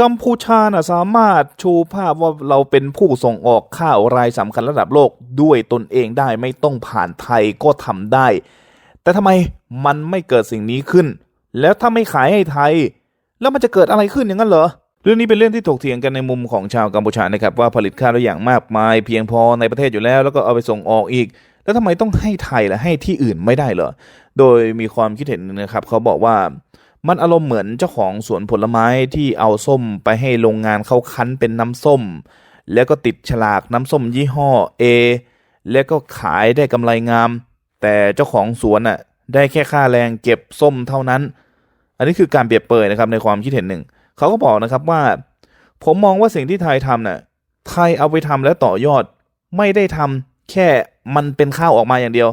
กัมพูชานะสามารถชูภาพว่าเราเป็นผู้ส่งออกข้าวรายสำคัญระดับโลกด้วยตนเองได้ไม่ต้องผ่านไทยก็ทำได้ แต่ทำไมมันไม่เกิดสิ่งนี้ขึ้น แล้วถ้าไม่ขายให้ไทย แล้วมันจะเกิดอะไรขึ้นอย่างนั้นเหรอเรื่องนี้เป็นเรื่องที่ถกเถียงกันในมุมของชาวกัมพูชานะครับว่าผลิตข้าวได้อย่างมากมาย เพียงพอในประเทศอยู่แล้ว แล้วก็เอาไปส่งออกอีก แล้วทำไมต้องให้ไทยและให้ที่อื่นไม่ได้เหรอโดยมีความคิดเห็นนะครับเขาบอกว่า มันอารมณ์เหมือนเจ้าของสวนผลไม้ที่เอาส้มไปให้โรงงานเขาคั้นเป็นน้ำส้ม แล้วก็ติดฉลากน้ำส้มยี่ห้อ A แล้วก็ขายได้กำไรงาม แต่เจ้าของสวนน่ะได้แค่ค่าแรงเก็บส้มเท่านั้น อันนี้คือการเปรียบเปยนะครับในความคิดเห็นหนึ่ง เขาก็บอกนะครับว่า ผมมองว่าสิ่งที่ไทยทำน่ะไทยเอาไปทำแล้วต่อยอดไม่ได้ทำแค่มันเป็นข้าวออกมาอย่างเดียว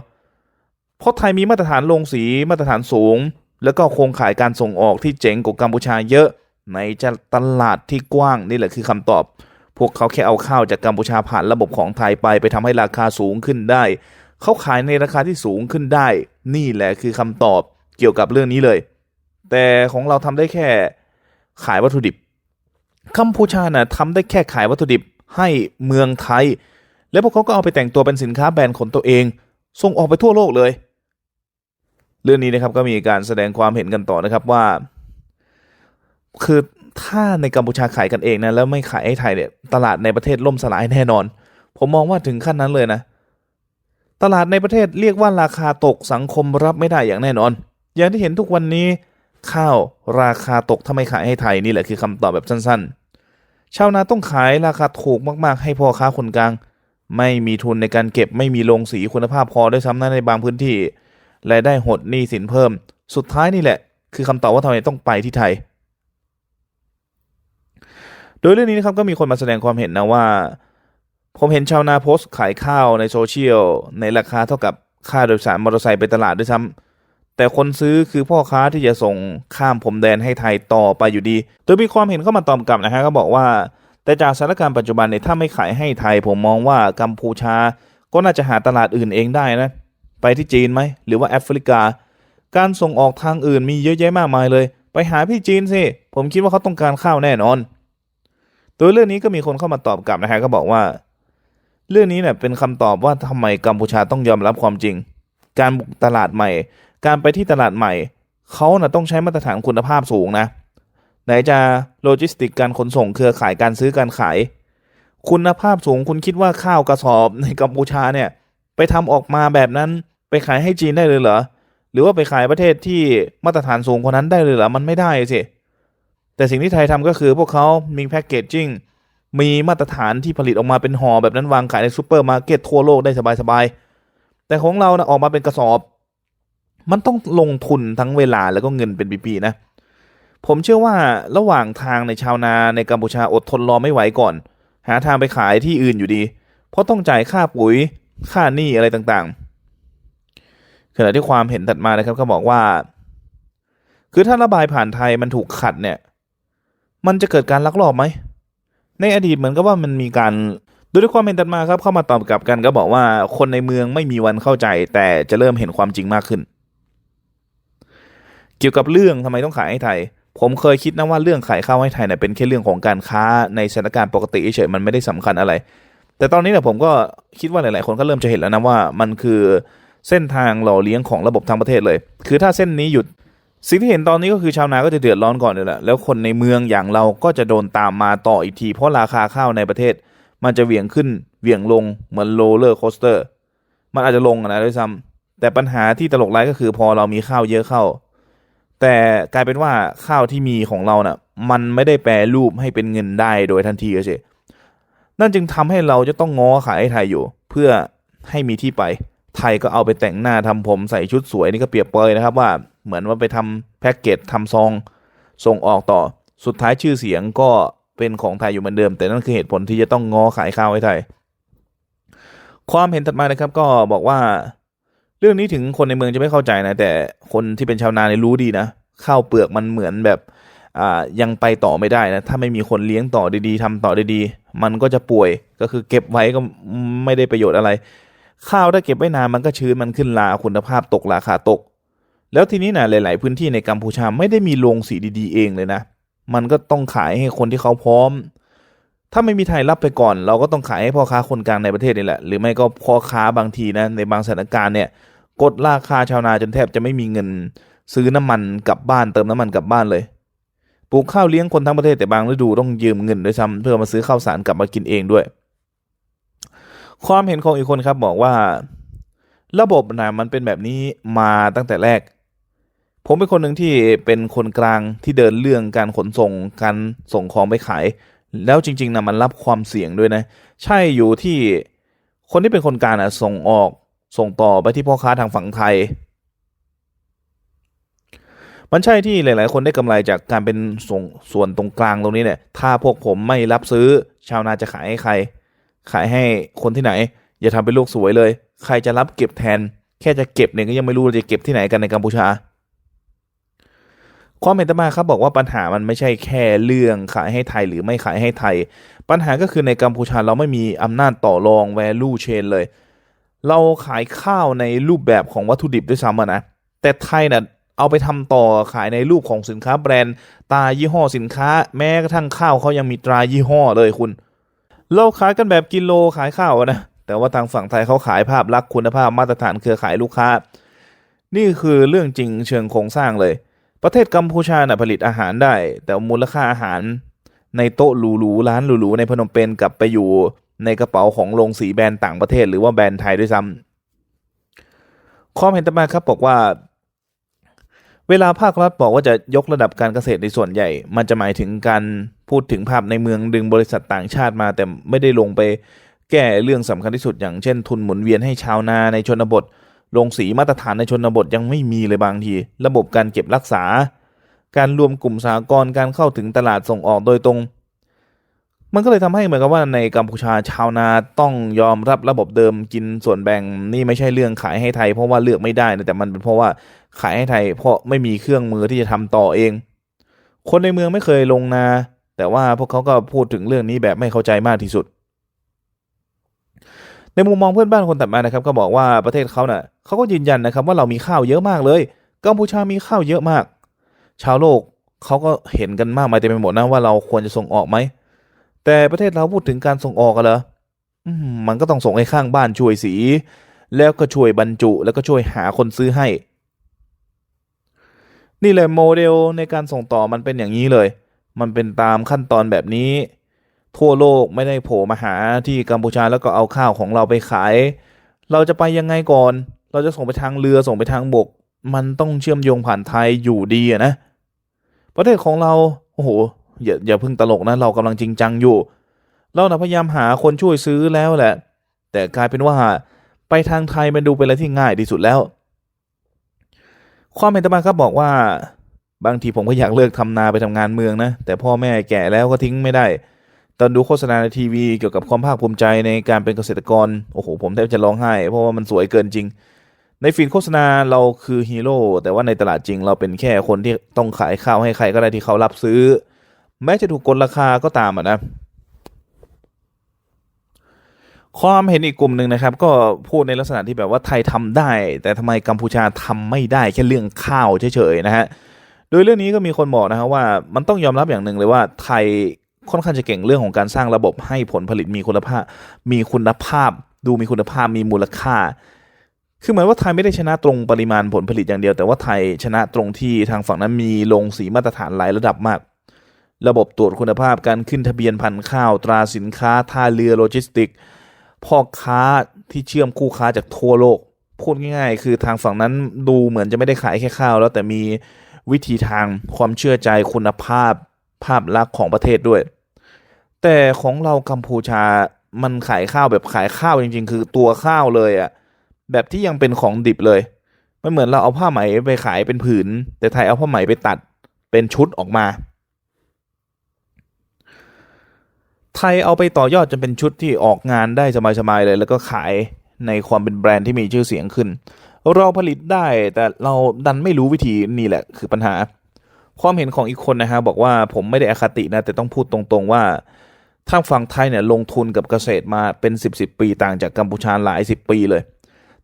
เพราะไทยมีมาตรฐานโรงสีมาตรฐานสูง แล้วก็โครงข่ายการส่งออกที่เจ๋งกว่ากัมพูชาเยอะในจะตลาดที่กว้างนี่แหละคือคำตอบ พวกเขาแค่เอาข้าวจากกัมพูชาผ่านระบบของไทยไปไปทำให้ราคาสูงขึ้นได้ เขาขายในราคาที่สูงขึ้นได้ นี่แหละคือคำตอบเกี่ยวกับเรื่องนี้เลย แต่ของเราทำได้แค่ขายวัตถุดิบกัมพูชาน่ะทำได้แค่ขายวัตถุดิบให้เมืองไทย แล้วพวกเขาก็เอาไปแต่งตัวเป็นสินค้าแบรนด์ของตัวเอง ส่งออกไปทั่วโลกเลย เรื่องนี้นะครับก็มีการแสดงความเห็นกันต่อนะครับว่า คือถ้าในกัมพูชาขายกันเองนะแล้วไม่ขายให้ไทยเนี่ยตลาดในประเทศล่มสลายแน่นอน ผมมองว่าถึงขั้นนั้นเลยนะ ตลาดในประเทศเรียกว่าราคาตกสังคมรับไม่ได้อย่างแน่นอน อย่างที่เห็นทุกวันนี้ข้าวราคาตกถ้าไม่ขายให้ไทยนี่แหละคือคำตอบแบบสั้นๆ ชาวนาต้องขายราคาถูกมากๆ ให้พ่อค้าคนกลาง ไม่มีทุนในการเก็บไม่มีโรงสีคุณภาพพอด้วยซ้ำนะในบางพื้นที่ รายได้หดหนี้สินเพิ่ม สุดท้ายนี่แหละ คือคำตอบว่าทำไมต้องไปที่ไทย โดยเรื่องนี้นะครับก็มีคนมาแสดงความเห็นนะว่า ผมเห็นชาวนาโพสต์ขายข้าวในโซเชียลในราคาเท่ากับค่าโดยสารมอเตอร์ไซค์ไปตลาดด้วยซ้ำแต่คนซื้อคือพ่อค้าที่จะส่งข้ามพรมแดนให้ไทยต่อไปอยู่ดี โดยมีความเห็นเข้ามาตอบกลับนะฮะก็บอกว่า แต่จากสถานการณ์ปัจจุบันเนี่ยถ้าไม่ขายให้ไทย ผมมองว่ากัมพูชา ก็น่าจะหาตลาดอื่นเองได้นะ ไปที่จีนไหมหรือว่าแอฟริกา การส่งออกทางอื่นมีเยอะแยะมากมายเลย ไปหาพี่จีนสิผมคิดว่าเขาต้องการข้าวแน่นอนโดยเรื่องนี้ก็มีคนเข้ามาตอบกลับนะฮะก็บอกว่า เรื่องนี้เนี่ยเป็นคำตอบว่าทำไมกัมพูชาต้องยอมรับความจริง การบุกตลาดใหม่ การไปที่ตลาดใหม่เขาน่ะต้องใช้มาตรฐานคุณภาพสูงนะ ไหนจะโลจิสติกการขนส่งเครือข่ายการซื้อการขาย คุณภาพสูงคุณคิดว่าข้าวกระสอบในกัมพูชาเนี่ย ไปทำออกมาแบบนั้น ไปขายให้จีนได้เลยเหรอ หรือว่าไปขายประเทศที่มาตรฐานสูงกว่านั้นได้เลยเหรอ มันไม่ได้สิ แต่สิ่งที่ไทยทำก็คือพวกเขามีแพ็กเกจจิ้ง มีมาตรฐานที่ผลิตออกมาเป็นห่อแบบนั้นวางขายในซูเปอร์มาร์เก็ตทั่วโลกได้สบายๆ แต่ของเรานะออกมาเป็นกระสอบ มันต้องลงทุนทั้งเวลาแล้วก็เงินเป็นปีๆนะ ผมเชื่อว่าระหว่างทางในชาวนาในกัมพูชาอดทนรอไม่ไหวก่อน หาทางไปขายที่อื่นอยู่ดี เพราะต้องจ่ายค่าปุ๋ย ค่าหนี้อะไรต่างๆ ณะที่ความเห็นถัดมานะครับเขาบอกว่า คือถ้าระบายผ่านไทยมันถูกขัดเนี่ย มันจะเกิดการลักลอบไหม ในอดีตเหมือนกับว่ามันมีการโดยด้วยความเห็นถัดมาครับเข้ามาตอบกลับกันก็บอกว่าคนในเมืองไม่มีวันเข้าใจ แต่จะเริ่มเห็นความจริงมากขึ้น เกี่ยวกับเรื่องทำไมต้องขายให้ไทย ผมเคยคิดนะว่าเรื่องขายข้าวให้ไทยเนี่ยเป็นแค่เรื่องของการค้าในสถานการณ์ปกติเฉยมันไม่ได้สำคัญอะไร แต่ตอนนี้เนี่ยผมก็คิดว่าหลาย ๆ คนก็เริ่มจะเห็นแล้วนะว่ามันคือ เส้นทางหล่อเลี้ยงของระบบทางประเทศเลย คือถ้าเส้นนี้หยุดสิ่งที่เห็นตอนนี้ก็คือชาวนาก็จะเดือดร้อนก่อนเลยแหละแล้วคนในเมืองอย่างเราก็จะโดนตามมาต่ออีกที เพราะราคาข้าวในประเทศ มันจะเหวี่ยงขึ้นเหวี่ยงลงเหมือนโรลเลอร์โคสเตอร์ มันอาจจะลงนะด้วยซ้ำแต่ปัญหาที่ตลกร้ายก็คือพอเรามีข้าวเยอะเข้า แต่กลายเป็นว่าข้าวที่มีของเราน่ะ มันไม่ได้แปรรูปให้เป็นเงินได้โดยทันทีเฉยนั่นจึงทำให้เราจะต้องง้อขายไทยอยู่ เพื่อให้มีที่ไป ไทยก็เอาไปแต่งหน้าทำผมใส่ชุดสวยนี่ก็เปรียบเปยนะครับว่าเหมือนว่าไปทำแพ็กเกจทำซองส่งออกต่อสุดท้ายชื่อเสียงก็เป็นของไทยอยู่เหมือนเดิม แต่นั่นคือเหตุผลที่จะต้องง้อขายข้าวให้ไทย ความเห็นถัดมานะครับก็บอกว่า เรื่องนี้ถึงคนในเมืองจะไม่เข้าใจนะ แต่คนที่เป็นชาวนาเนี่ยรู้ดีนะข้าวเปลือกมันเหมือนแบบอ่ายังไปต่อไม่ได้นะถ้าไม่มีคนเลี้ยงต่อดีๆทำต่อดีๆ มันก็จะป่วยก็คือเก็บไว้ก็ไม่ได้ประโยชน์อะไร ข้าวถ้าเก็บไว้นานมันก็ชื้นมันขึ้นราคุณภาพตกราคาตก แล้วทีนี้นะหลาย ๆ พื้นที่ในกัมพูชาไม่ได้มีโรงสีดี ๆ เองเลยนะ มันก็ต้องขายให้คนที่เขาพร้อม ถ้าไม่มีไทยรับไปก่อน เราก็ต้องขายให้พ่อค้าคนกลางในประเทศนี่แหละ หรือไม่ก็พ่อค้าบางทีนะในบางสถานการณ์เนี่ยกดราคาชาวนาจนแทบจะไม่มีเงิน ซื้อน้ำมันกลับบ้านเติมน้ำมันกลับบ้านเลยปลูกข้าวเลี้ยงคนทั้งประเทศแต่บางฤดูต้องยืมเงินด้วยซ้ำเพื่อมาซื้อข้าวสารกลับมากินเองด้วย ความเห็นของอีกคนครับบอกว่า ระบบนะมันเป็นแบบนี้มาตั้งแต่แรก ผมเป็นคนหนึ่งที่เป็นคนกลางที่เดินเรื่องการขนส่งการส่งของไปขาย แล้วจริงๆนะมันรับความเสี่ยงด้วยนะ ใช่อยู่ที่คนที่เป็นคนกลางนะส่งออกส่งต่อไปที่พ่อค้าทางฝั่งไทย มันใช่ที่หลาย ๆ คนได้กำไรจากการเป็นส่งส่วนตรงกลางตรงนี้เนี่ย ถ้าพวกผมไม่รับซื้อชาวนาจะขายให้ใคร ขายให้คนที่ไหน อย่าทำเป็นลูกสวยเลย ใครจะรับเก็บแทน แค่จะเก็บเนี่ยก็ยังไม่รู้จะเก็บที่ไหนกันในกัมพูชา ความเห็นต่อมาครับบอกว่าปัญหามันไม่ใช่แค่เรื่องขายให้ไทยหรือไม่ขายให้ไทย ปัญหาก็คือในกัมพูชาเราไม่มีอำนาจต่อรอง value chain เลย เราขายข้าวในรูปแบบของวัตถุดิบด้วยซ้ำนะ แต่ไทยน่ะเอาไปทำต่อขายในรูปของสินค้าแบรนด์ตายี่ห้อสินค้า แม้กระทั่งข้าวเขายังมีตรายี่ห้อเลยคุณ เราขายกันแบบกิโลขายข้าวนะ แต่ว่าทางฝั่งไทยเขาขายภาพลักษณ์คุณภาพมาตรฐานเครือข่ายลูกค้า นี่คือเรื่องจริงเชิงโครงสร้างเลย ประเทศกัมพูชาน่ะผลิตอาหารได้ แต่มูลค่าอาหาร ในโต๊ะหรูๆร้านหรูๆในพนมเปญกลับไปอยู่ในกระเป๋าของโรงสีแบรนด์ต่างประเทศ หรือว่าแบรนด์ไทยด้วยซ้ำความเห็นต่อมาครับบอกว่า เวลาภาครัฐบอกว่าจะยกระดับการเกษตรในส่วนใหญ่ มันจะหมายถึงการพูดถึงภาพในเมืองดึงบริษัทต่างชาติมา แต่ไม่ได้ลงไปแก้เรื่องสำคัญที่สุดอย่างเช่น ทุนหมุนเวียนให้ชาวนาในชนบทโรงสีมาตรฐานในชนบทยังไม่มีเลยบางที ระบบการเก็บรักษา การรวมกลุ่มสากรการเข้าถึงตลาดส่งออกโดยตรง มันก็เลยทำให้เหมือนกับว่าในกัมพูชาชาวนาต้องยอมรับระบบเดิมกินส่วนแบ่งนี่ไม่ใช่เรื่องขายให้ไทย เพราะว่าเลือกไม่ได้นะแต่มันเป็นเพราะว่าขายให้ไทย เพราะไม่มีเครื่องมือที่จะทำต่อเอง คนในเมืองไม่เคยลงนา แต่ว่าพวกเขาก็พูดถึงเรื่องนี้แบบไม่เข้าใจมากที่สุด ในมุมมองเพื่อนบ้านคนถัดมานะครับ ก็บอกว่าประเทศเขาเนะ่ะเขาก็ยืนยันนะครับ ว่าเรามีข้าวเยอะมากเลย กัมพูชามีข้าวเยอะมาก ชาวโลกเขาก็เห็นกันมากมายเต็มไปหมดนะว่าเราควรจะส่งออกไหม แต่ประเทศเราพูดถึงการส่งออกกันเหรอมันก็ต้องส่งให้ข้างบ้านช่วยสี แล้วก็ช่วยบรรจุแล้วก็ช่วยหาคนซื้อให้ นี่เลยโมเดลในการส่งต่อมันเป็นอย่างนี้เลย มันเป็นตามขั้นตอนแบบนี้ ทั่วโลกไม่ได้โผล่มาหาที่กัมพูชาแล้วก็เอาข้าวของเราไปขาย เราจะไปยังไงก่อน เราจะส่งไปทางเรือส่งไปทางบก มันต้องเชื่อมโยงผ่านไทยอยู่ดีอะนะ ประเทศของเราโอ้โห อย่าอย่าเพิ่งตลกนะเรากำลังจริงจังอยู่ เรานะพยายามหาคนช่วยซื้อแล้วแหละ แต่กลายเป็นว่าไปทางไทยมันดูเป็นอะไรที่ง่ายที่สุดแล้ว ความเห็นตมาครับบอกว่า บางทีผมก็อยากเลิกทำนาไปทำงานเมืองนะ แต่พ่อแม่แก่แล้วก็ทิ้งไม่ได้ ตอนดูโฆษณาในทีวีเกี่ยวกับความภาคภูมิใจในการเป็นเกษตรกร โอ้โห ผมแทบจะร้องไห้ เพราะว่ามันสวยเกินจริง ในฟีดโฆษณาเราคือฮีโร่แต่ว่าในตลาดจริงเราเป็นแค่คนที่ต้องขายข้าวให้ใครก็ได้ที่เขารับซื้อ แม้จะถูกกดราคาก็ตามอะนะความเห็นอีกกลุ่มหนึ่งนะครับ ก็พูดในลักษณะที่แบบว่าไทยทำได้ แต่ทำไมกัมพูชาทำไม่ได้แค่เรื่องข้าวเฉยๆนะฮะโดยเรื่องนี้ก็มีคนบอกนะครับว่ามันต้องยอมรับอย่างหนึ่งเลยว่าไทยค่อนข้างจะเก่งเรื่องของการสร้างระบบให้ผลผลิตมีคุณภาพ มีคุณภาพ ดูมีคุณภาพมีมูลค่า คือเหมือนว่าไทยไม่ได้ชนะตรงปริมาณผลผลิตอย่างเดียว แต่ว่าไทยชนะตรงที่ทางฝั่งนั้นมีโรงสีมาตรฐานหลายระดับมาก ระบบตรวจคุณภาพการขึ้นทะเบียนพันธุ์ข้าวตราสินค้าท่าเรือโลจิสติก พ่อค้าที่เชื่อมคู่ค้าจากทั่วโลก พูดง่ายๆ คือทางฝั่งนั้นดูเหมือนจะไม่ได้ขายแค่ข้าว แล้วแต่มีวิธีทางความเชื่อใจคุณภาพภาพลักษณ์ของประเทศด้วย แต่ของเรากัมพูชามันขายข้าวแบบขายข้าวจริง ๆ คือตัวข้าวเลยอะแบบที่ยังเป็นของดิบเลยไม่เหมือนเราเอาผ้าไหมไปขายเป็นผืน แต่ไทยเอาผ้าไหมไปตัดเป็นชุดออกมา ไทยเอาไปต่อยอดจนเป็นชุดที่ออกงานได้สบายๆเลย แล้วก็ขายในความเป็นแบรนด์ที่มีชื่อเสียงขึ้น เราผลิตได้แต่เราดันไม่รู้วิธีนี่แหละคือปัญหา ความเห็นของอีกคนนะฮะบอกว่าผมไม่ได้อคตินะ แต่ต้องพูดตรงๆว่าทางฝั่งไทยเนี่ยลงทุนกับเกษตรมาเป็น 10บสปีต่างจากกัมพูชาหลายสิบปีเลย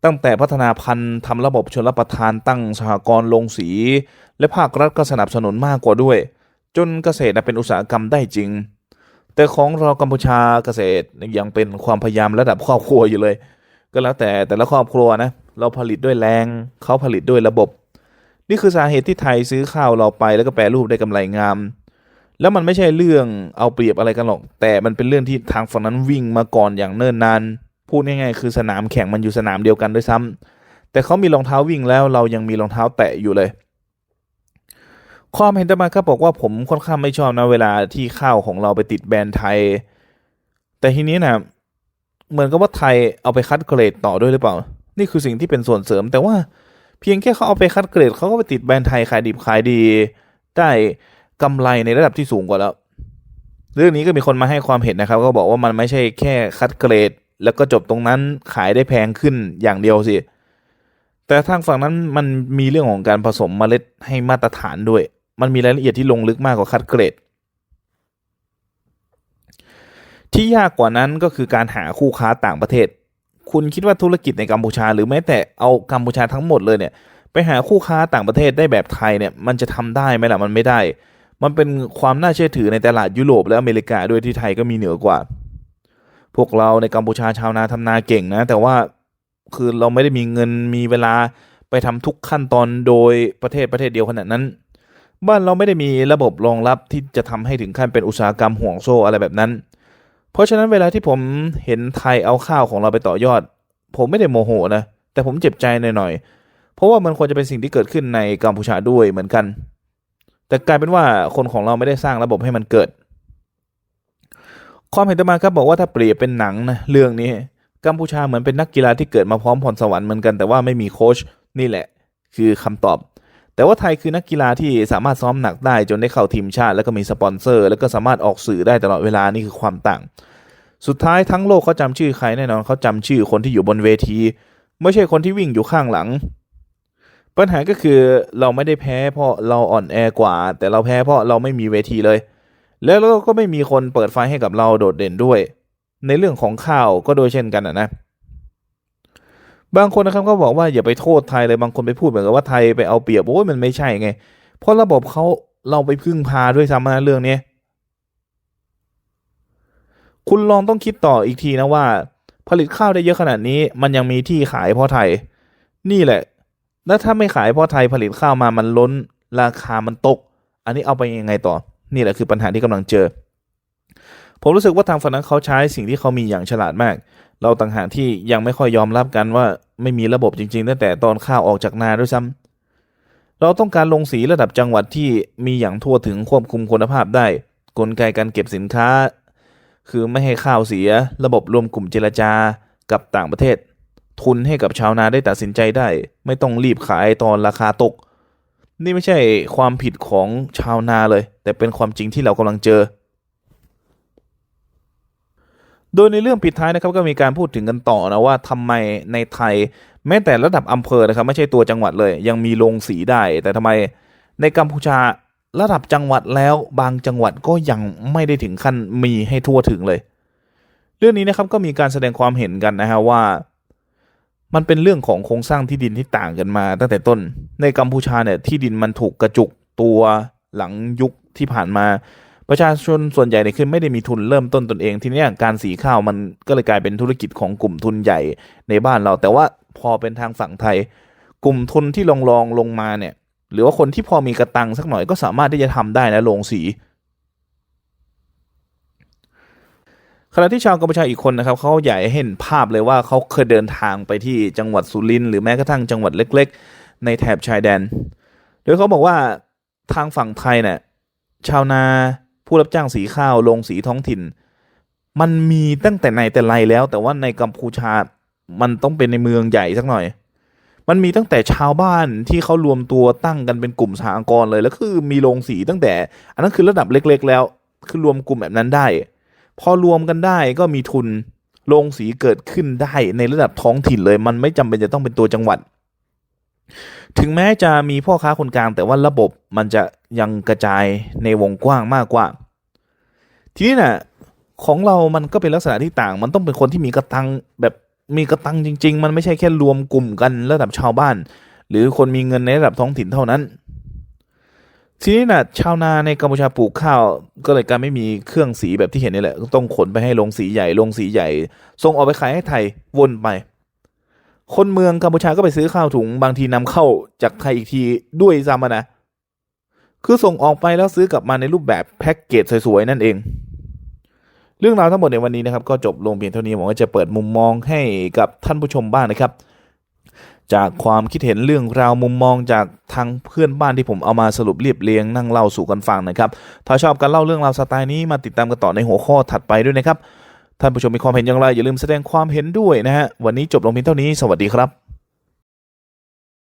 ตั้งแต่พัฒนาพันธุ์ทำระบบชนรับประทานตั้งสหกรณ์ลงสี และภาครัฐก็สนับสนุนมากกว่าด้วย จนเกษตรเป็นอุตสาหกรรมได้จริง แต่ของเรากัมพูชาเกษตรยังเป็นความพยายามระดับครอบครัวอยู่เลย ก็แล้วแต่แต่ละครอบครัวนะเราผลิตด้วยแรงเขาผลิตด้วยระบบ นี่คือสาเหตุที่ไทยซื้อข้าวเราไปแล้วก็แปรรูปได้กำไรงาม แล้วมันไม่ใช่เรื่องเอาเปรียบอะไรกันหรอก แต่มันเป็นเรื่องที่ทางฝั่งนั้นวิ่งมาก่อนอย่างเนิ่นนานพูดง่ายๆคือสนามแข่งมันอยู่สนามเดียวกันด้วยซ้ำแต่เขามีรองเท้าวิ่งแล้วเรายังมีรองเท้าแตะอยู่เลย ความเห็นต่อมาครับบอกว่าผมค่อนข้างไม่ชอบนะเวลาที่ข้าวของเราไปติดแบรนด์ไทย แต่ทีนี้นะเหมือนกับว่าไทยเอาไปคัดเกรดต่อด้วยหรือเปล่า นี่คือสิ่งที่เป็นส่วนเสริม แต่ว่าเพียงแค่เขาเอาไปคัดเกรดเขาก็ไปติดแบรนด์ไทยขายดิบขายดี ได้กำไรในระดับที่สูงกว่าแล้ว เรื่องนี้ก็มีคนมาให้ความเห็นนะครับ ก็บอกว่ามันไม่ใช่แค่คัดเกรด แล้วก็จบตรงนั้นขายได้แพงขึ้นอย่างเดียวสิแต่ทางฝั่งนั้นมันมีเรื่องของการผสมเมล็ดให้มาตรฐานด้วย มันมีรายละเอียดที่ลงลึกมากกว่าคัดเกรด ที่ยากกว่านั้นก็คือการหาคู่ค้าต่างประเทศ คุณคิดว่าธุรกิจในกัมพูชา หรือแม้แต่เอากัมพูชาทั้งหมดเลยเนี่ยไปหาคู่ค้าต่างประเทศได้แบบไทยเนี่ยมันจะทำได้ไหมล่ะมันไม่ได้ มันเป็นความน่าเชื่อถือในตลาดยุโรปและอเมริกาด้วยที่ไทยก็มีเหนือกว่า พวกเราในกัมพูชาชาวนาทำนาเก่งนะ แต่ว่าคือเราไม่ได้มีเงินมีเวลาไปทำทุกขั้นตอนโดยประเทศประเทศเดียวขนาดนั้น บ้านเราไม่ได้มีระบบรองรับที่จะทำให้ถึงขั้นเป็นอุตสาหกรรมห่วงโซ่อะไรแบบนั้น เพราะฉะนั้นเวลาที่ผมเห็นไทยเอาข้าวของเราไปต่อยอด ผมไม่ได้โมโหนะ แต่ผมเจ็บใจหน่อยๆ เพราะว่ามันควรจะเป็นสิ่งที่เกิดขึ้นในกัมพูชาด้วยเหมือนกัน แต่กลายเป็นว่าคนของเราไม่ได้สร้างระบบให้มันเกิด ความเห็นต่อมาครับบอกว่าถ้าเปรียบเป็นหนังนะเรื่องนี้กัมพูชาเหมือนเป็นนักกีฬาที่เกิดมาพร้อมพรสวรรค์เหมือนกันแต่ว่าไม่มีโค้ชนี่แหละ คือคำตอบ แต่ว่าไทยคือนักกีฬาที่สามารถซ้อมหนักได้จนได้เข้าทีมชาติ แล้วก็มีสปอนเซอร์ แล้วก็สามารถออกสื่อได้ตลอดเวลานี่คือความต่าง สุดท้ายทั้งโลกเขาจำชื่อใครแน่นอนเขาจำชื่อคนที่อยู่บนเวที ไม่ใช่คนที่วิ่งอยู่ข้างหลัง ปัญหาก็คือเราไม่ได้แพ้เพราะเราอ่อนแอกว่า แต่เราแพ้เพราะเราไม่มีเวทีเลย แล้วเราก็ไม่มีคนเปิดไฟให้กับเราโดดเด่นด้วย ในเรื่องของข้าวก็โดยเช่นกันนะนะ บางคนนะครับก็บอกว่าอย่าไปโทษไทยเลยบางคนไปพูดเหมือนกับว่าไทยไปเอาเปรียบโอ้ยมันไม่ใช่ไง เพราะระบบเขาเราไปพึ่งพาด้วยซ้ำนะเรื่องนี้คุณลองต้องคิดต่ออีกทีนะว่า ผลิตข้าวได้เยอะขนาดนี้ มันยังมีที่ขายเพราะไทย นี่แหละ แล้วถ้าไม่ขายเพราะไทยผลิตข้าวมามันล้น ราคามันตก อันนี้เอาไปยังไงต่อ นี่แหละคือปัญหาที่กำลังเจอ ผมรู้สึกว่าทางฝั่งนั้นเขาใช้สิ่งที่เขามีอย่างฉลาดมาก เราต่างหากที่ยังไม่ค่อยยอมรับกันว่าไม่มีระบบจริงๆตั้งแต่ตอนข้าวออกจากนาด้วยซ้ำเราต้องการลงสีระดับจังหวัดที่มีอย่างทั่วถึงควบคุมคุณภาพได้ กลไกการเก็บสินค้า คือไม่ให้ข้าวเสีย ระบบรวมกลุ่มเจรจากับต่างประเทศ ทุนให้กับชาวนาได้ตัดสินใจได้ ไม่ต้องรีบขายตอนราคาตก นี่ไม่ใช่ความผิดของชาวนาเลย แต่เป็นความจริงที่เรากำลังเจอ โดยในเรื่องปิดท้ายนะครับก็มีการพูดถึงกันต่อนะว่าทำไมในไทย แม้แต่ระดับอำเภอนะครับไม่ใช่ตัวจังหวัดเลย ยังมีโรงสีได้ แต่ทำไมในกัมพูชาระดับจังหวัดแล้วบางจังหวัดก็ยังไม่ได้ถึงขั้นมีให้ทั่วถึงเลย เรื่องนี้นะครับก็มีการแสดงความเห็นกันนะฮะว่า มันเป็นเรื่องของโครงสร้างที่ดินที่ต่างกันมา ตั้งแต่ต้นในกัมพูชาเนี่ยที่ดินมันถูกกระจุกตัวหลังยุคที่ผ่านมา ประชาชนส่วนใหญ่เนี่ยคือไม่ได้มีทุนเริ่มต้นตนเอง ทีนี้การสีข้าวมันก็เลยกลายเป็นธุรกิจของกลุ่มทุนใหญ่ในบ้านเรา แต่ว่าพอเป็นทางฝั่งไทย กลุ่มทุนที่ลองลองลงมาเนี่ย หรือว่าคนที่พอมีกระตังสักหน่อยก็สามารถที่จะทำได้นะโรงสีขณะที่ชาวกัมพูชาอีกคนนะครับเขาอยากให้เห็นภาพเลยว่าเขาเคยเดินทางไปที่จังหวัดสุรินทร์หรือแม้กระทั่งจังหวัดเล็ก ๆ ในแถบชายแดน โดยเขาบอกว่าทางฝั่งไทยเนี่ยชาวนา ผู้รับจ้างสีข้าวลงสีท้องถิ่น มันมีตั้งแต่ไหนแต่ไรแล้ว แต่ว่าในกัมพูชามันต้องเป็นในเมืองใหญ่สักหน่อย มันมีตั้งแต่ชาวบ้านที่เขารวมตัวตั้งกันเป็นกลุ่มสหกรณ์เลยแล้วคือมีโรงสีตั้งแต่ อันนั้นคือระดับเล็ก ๆ แล้ว คือรวมกลุ่มแบบนั้นได้ พอรวมกันได้ก็มีทุนโรงสีเกิดขึ้นได้ในระดับท้องถิ่นเลย มันไม่จำเป็นจะต้องเป็นตัวจังหวัด ถึงแม้จะมีพ่อค้าคนกลาง แต่ว่าระบบมันจะยังกระจายในวงกว้างมากกว่า ทีนี้น่ะของเรามันก็เป็นลักษณะที่ต่าง มันต้องเป็นคนที่มีกระตังแบบมีกระตังจริง ๆ มันไม่ใช่แค่รวมกลุ่มกันระดับชาวบ้าน หรือคนมีเงินในระดับท้องถิ่นเท่านั้น ทีนี้น่ะชาวนาในกัมพูชาปลูกข้าว ก็เลยการไม่มีเครื่องสีแบบที่เห็นนี่แหละ ต้องขนไปให้โรงสีใหญ่โรงสีใหญ่ส่งออกไปขายให้ไทยวนไป คนเมืองกัมพูชาก็ไปซื้อข้าวถุงบางทีนำเข้าจากไทยอีกทีด้วยซ้ำนะ คือส่งออกไปแล้วซื้อกลับมาในรูปแบบแพ็กเกจสวยๆ นั่นเอง เรื่องราวทั้งหมดในวันนี้นะครับ ก็จบลงเพียงเท่านี้หวังว่าจะเปิดมุมมองให้กับท่านผู้ชมบ้างนะครับ จากความคิดเห็นเรื่องราวมุมมองจากทางเพื่อนบ้านที่ผมเอามาสรุปเรียบเรียงนั่งเล่าสู่กันฟังนะครับ ถ้าชอบการเล่าเรื่องราวสไตล์นี้มาติดตามกันต่อในหัวข้อถัดไปด้วยนะครับ ท่านผู้ชมมีความเห็นอย่างไร อย่าลืมแสดงความเห็นด้วยนะฮะ วันนี้จบลงเพียงเท่านี้ สวัสดีครับ